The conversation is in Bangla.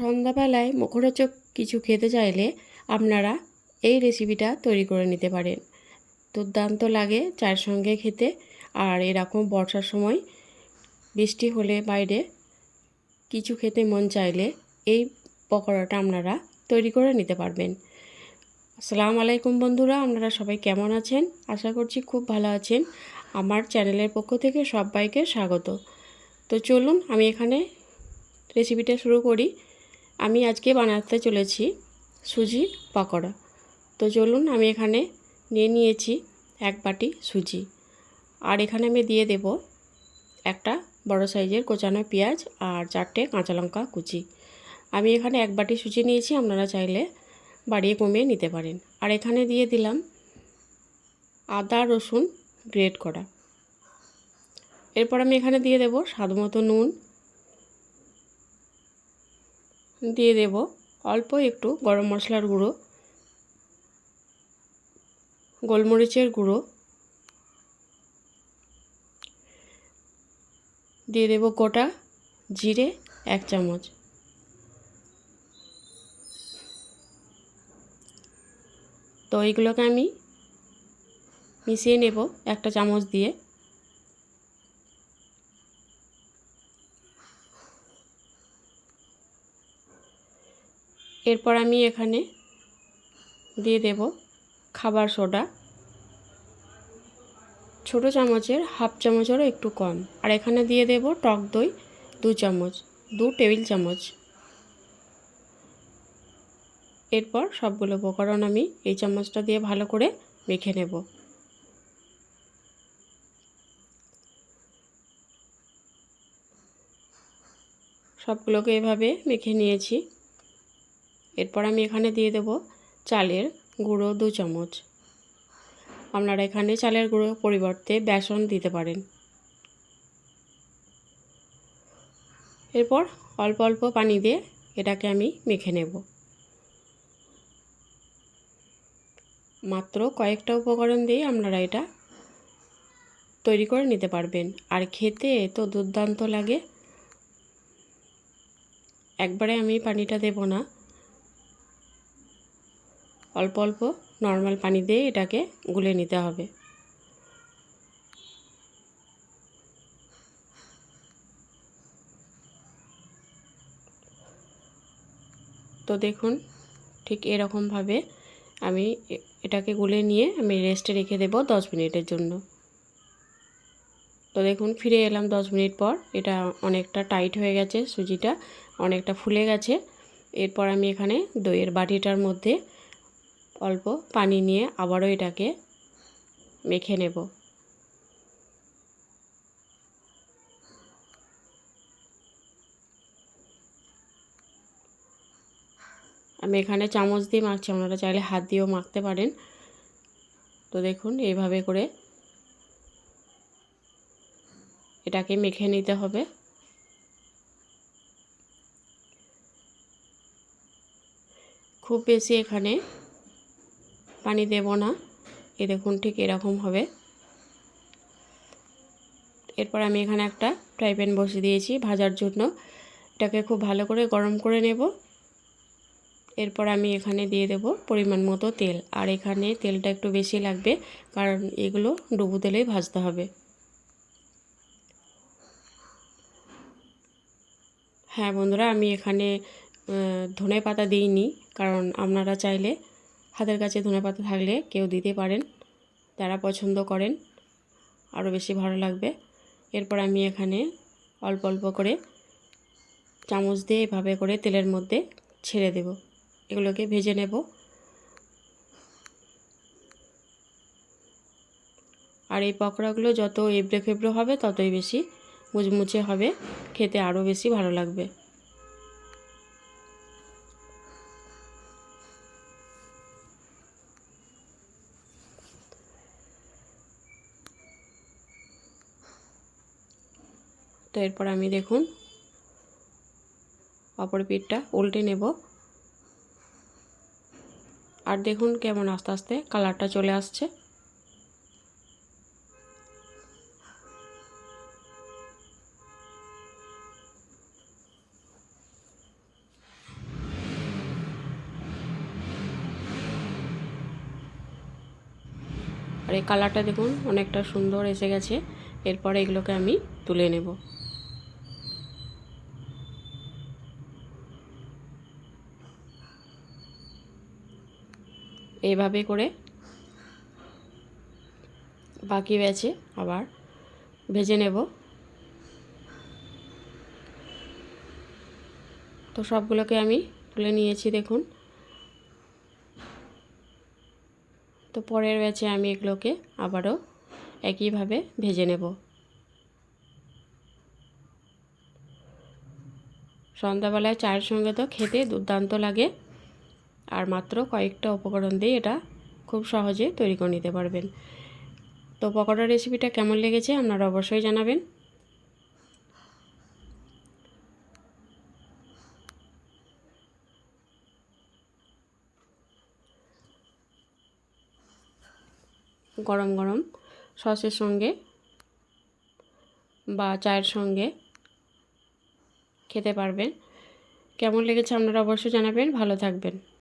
সন্ধ্যাবেলায় মুখরোচক কিছু খেতে চাইলে আপনারা এই রেসিপিটা তৈরি করে নিতে পারেন। দুর্দান্ত লাগে চায়ের সঙ্গে খেতে। আর এরকম বর্ষার সময় বৃষ্টি হলে বাইরে কিছু খেতে মন চাইলে এই পকোড়াটা আপনারা তৈরি করে নিতে পারবেন। আসসালামু আলাইকুম বন্ধুরা, আপনারা সবাই কেমন আছেন? আশা করছি খুব ভালো আছেন। আমার চ্যানেলের পক্ষ থেকে সবাইকে স্বাগত। তো চলুন আমি এখানে রেসিপিটা শুরু করি। আমি আজকে বানাতে চলেছি সুজি পকোড়া। তো চলুন আমি এখানে নিয়ে নিয়েছি এক বাটি সুজি। আর এখানে আমি দিয়ে দেব একটা বড় সাইজের কোচানো পেঁয়াজ আর চারটে কাঁচা লঙ্কা কুচি। আমি এখানে এক বাটি সুজি নিয়েছি, আপনারা চাইলে বাড়িয়ে কমিয়ে নিতে পারেন। আর এখানে দিয়ে দিলাম আদা রসুন গ্রেট করা। এরপর আমি এখানে দিয়ে দেব স্বাদ মতো নুন দিয়ে দেব। অল্প একটু গরম মশলার গুঁড়ো, গোলমরিচের গুঁড়ো দিয়ে দেব গোটা জিরে এক চামচ। তো এইগুলোকে আমি মিশিয়ে নেব একটা চামচ দিয়ে। এরপর আমি এখানে দিয়ে দেব খাবার সোডা। ছোট চামচের হাফ চামচেরও একটু কম। আর এখানে দিয়ে দেব টক দই দু চামচ, দু টেবিল চামচ। এরপর সবগুলো উপকরণ আমি এই চামচটা দিয়ে ভালো করে মেখে নেব। সবগুলোকে এভাবে মেখে নিয়েছি। এরপর আমি এখানে দিয়ে দেব চালের গুঁড়ো দু চামচ। আপনারা এখানে চালের গুঁড়ো পরিবর্তে বেসন দিতে পারেন। এরপর অল্প অল্প পানি দিয়ে এটাকে আমি মেখে নেব। মাত্র কয়েকটা উপকরণ দিয়ে আপনারা এটা তৈরি করে নিতে পারবেন। আর খেতে তো দুর্দান্ত লাগে। একবারে আমি পানিটা দেব না। অল্প অল্প নর্মাল পানি দিয়ে এটাকে গুলে নিতে হবে। তো দেখুন, ঠিক এরকমভাবে আমি এটাকে গুলে নিয়ে আমি রেস্টে রেখে দেব দশ মিনিটের জন্য। তো দেখুন, ফিরে এলাম দশ মিনিট পর। এটা অনেকটা টাইট হয়ে গেছে সুজিটা, অনেকটা ফুলে গেছে। এরপর আমি এখানে দইয়ের বাটিটার মধ্যে অল্প পানি নিয়ে আবারও এটাকে মেখে নেব। আমি এখানে চামচ দিয়ে মাখছি, আপনারা চাইলে হাত দিয়েও মাখতে পারেন। তো দেখুন, এইভাবে করে এটাকে মেখে নিতে হবে। খুব বেশি এখানে পানি দেব না। এ দেখুন ঠিক এরকম হবে। এরপর আমি এখানে একটা ফ্রাই প্যান বসিয়ে দিয়েছি ভাজার জন্য। এটাকে খুব ভালো করে গরম করে নেব। এরপর আমি এখানে দিয়ে দেব পরিমাণ মতো তেল। আর এখানে তেলটা একটু বেশি লাগবে, কারণ এগুলো ডুবু তেলেই ভাজতে হবে। হ্যাঁ বন্ধুরা, আমি এখানে ধনে পাতা দিইনি, কারণ আপনারা চাইলে হাতের কাছে ধনে পাতা থাকলে কেউ দিতে পারেন যারা পছন্দ করেন, আরও বেশি ভালো লাগবে। এরপর আমি এখানে অল্প অল্প করে চামচ দিয়ে এভাবে করে তেলের মধ্যে ছেড়ে দেব। এগুলোকে ভেজে নেব। আর এই পকোড়াগুলো যত এবড়ে খেবড়ে হবে ততই বেশি মুচমুচে হবে, খেতে আরও বেশি ভালো লাগবে। তো এরপর আমি দেখুন অপর পিঠটা উল্টে নেব। আর দেখুন কেমন আস্তে আস্তে কালারটা চলে আসছে। আর এই কালারটা দেখুন অনেকটা সুন্দর এসে গেছে। এরপরে এগুলোকে আমি তুলে নেব। এইভাবে করে বাকি ব্যাচে আবার ভেজে নেব। তো সবগুলোকে আমি তুলে নিয়েছি, দেখুন। তো পরের ব্যাচে আমি এগুলোকে আবারও একইভাবে ভেজে নেব। সন্ধ্যাবেলায় চায়ের সঙ্গে তো খেতে দুর্দান্ত লাগে। আর মাত্র কয়েকটা উপকরণ দিয়ে এটা খুব সহজে তৈরি করে নিতে পারবেন। তো পকোড়া রেসিপিটা কেমন লেগেছে আপনারা অবশ্যই জানাবেন। গরম গরম সসের সঙ্গে বা চায়ের সঙ্গে খেতে পারবেন। কেমন লেগেছে আপনারা অবশ্যই জানাবেন। ভালো থাকবেন।